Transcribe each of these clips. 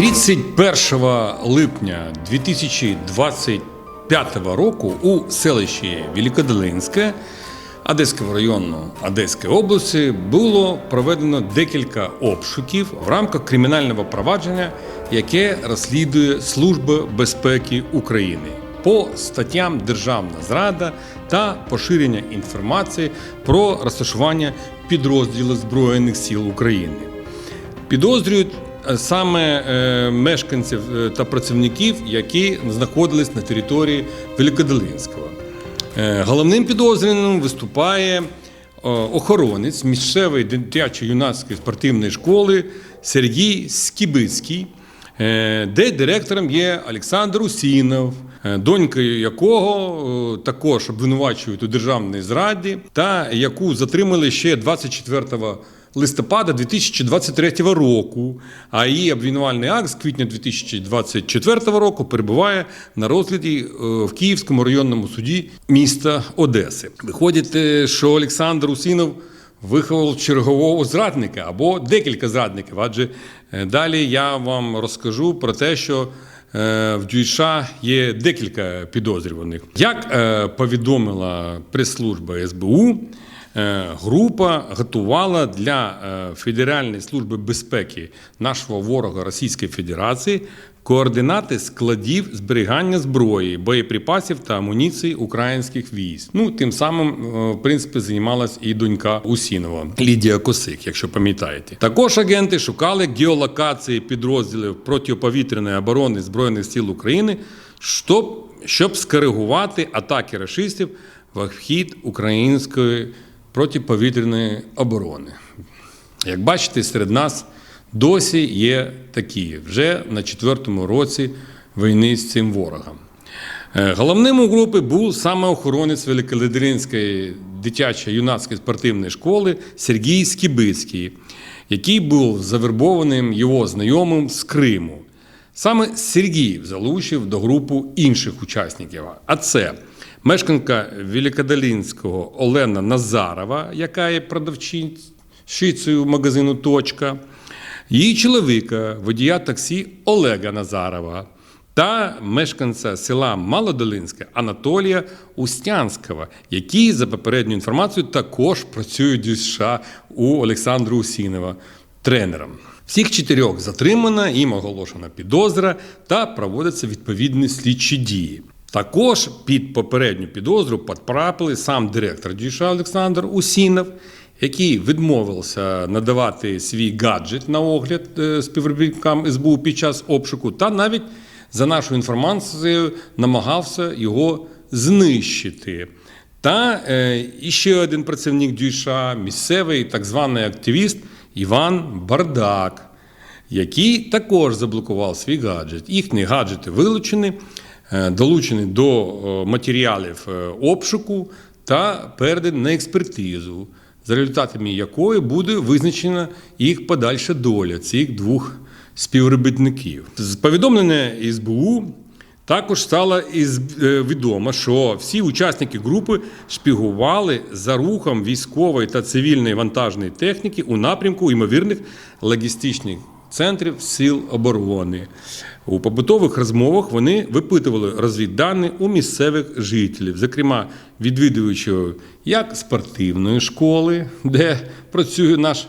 31 липня 2025 року у селищі Великодолинське Одеського району Одеської області було проведено декілька обшуків в рамках кримінального провадження, яке розслідує Служба безпеки України по статтям Державна зрада та поширення інформації про розташування підрозділів Збройних сил України. Підозрюють саме е, мешканців е, та працівників, які знаходились на території Великодолинського. Е, Головним підозрюваним виступає охоронець місцевої дитячо-юнацької спортивної школи Сергій Скібицький, де директором є Олександр Усінов, донькою якого також обвинувачують у державній зраді, та яку затримали ще 24 листопада 2023 року, а її обвинувальний акт з квітня 2024 року перебуває на розгляді е, в Київському районному суді міста Одеси. Виходить, е, що Олександр Усінов виховав чергового зрадника або декілька зрадників. Адже е, далі я вам розкажу про те, що в Дюйша є декілька підозрюваних. Як повідомила прес-служба СБУ, Група готувала для е, Федеральної служби безпеки нашого ворога Російської Федерації координати складів зберігання зброї, боєприпасів та амуніції українських військ. Ну тим самим, е, в принципі, займалась і донька Усінова Лідія Косик, якщо пам'ятаєте. Також агенти шукали геолокації підрозділів протиповітряної оборони збройних сил України, щоб, щоб скоригувати атаки рашистів в обхід української протиповітряної оборони. Як бачите, серед нас досі є такі вже на четвертому році війни з цим ворогом. Е, Головним у групи був саме охоронець Великоледринської дитячої юнацької спортивної школи Сергій Скібицький, який був завербованим його знайомим з Криму. Саме Сергій залучив до групи інших учасників. А це мешканка Великодолінського Олена Назарова, яка є продавчицею магазину Точка, її чоловіка, водія таксі Олега Назарова та мешканця села Малодолинське Анатолія Устянського, які, за попередньою інформацією, також працюють у США у Олександра Усінова тренером. Всіх чотирьох затримано, їм оголошена підозра та проводяться відповідні слідчі дії. Також під попередню підозру потрапили сам директор Дюша Олександр Усінов, який відмовився надавати свій гаджет на огляд е, співробітникам СБУ під час обшуку, та навіть за нашою інформацією намагався його знищити. Та е, іще один працівник Дюйша, місцевий так званий активіст Іван Бардак, який також заблокував свій гаджет. Їхні гаджети вилучені, е, долучені до е, матеріалів е, обшуку та передані на експертизу, за результатами якої буде визначена їх подальша доля цих двох співробітників. З повідомлення СБУ також стало е, відомо, що всі учасники групи шпігували за рухом військової та цивільної вантажної техніки у напрямку ймовірних логістичних центрів сил оборони. У побутових розмовах вони випитували розвіддані у місцевих жителів, зокрема відвідувачів як спортивної школи, де працює наш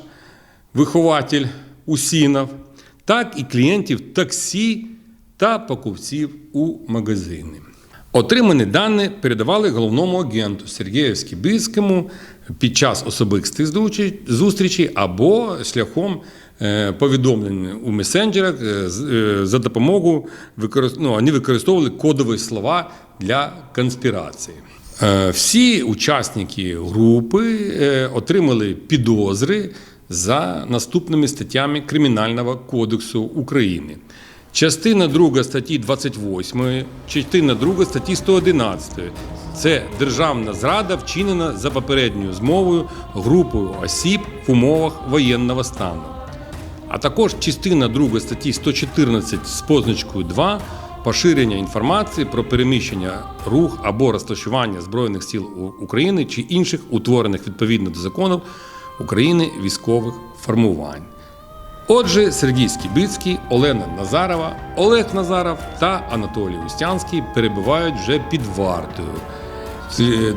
вихователь Усінов, так і клієнтів таксі та покупців у магазини. Отримані дані передавали головному агенту Сергію Скібицькому під час особистих зустрічей- або шляхом е, повідомлень у месенджерах е, е, за допомогою ну, вони використовували кодові слова для конспірації. Всі учасники групи отримали підозри за наступними статтями Кримінального кодексу України. Частина 2 статті 28, частина 2 статті 111. Це державна зрада, вчинена за попередньою змовою групою осіб в умовах воєнного стану. А також частина 2 статті 114 з позначкою 2 поширення інформації про переміщення, рух або розташування Збройних сил України чи інших утворених відповідно до законів України військових формувань. Отже, Сергій Скібицький, Олена Назарова, Олег Назаров та Анатолій Устянський перебувають вже під вартою.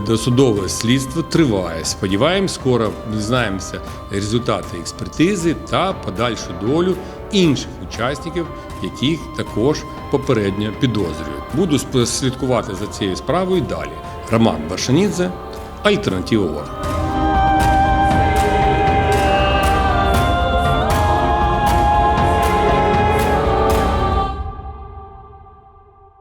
Досудове слідство триває. Сподіваємось, скоро дізнаємося результати експертизи та подальшу долю інших учасників, яких також попередньо підозрюють. Буду спостерігати за цією справою далі. Роман Башанідзе, Альтернатива.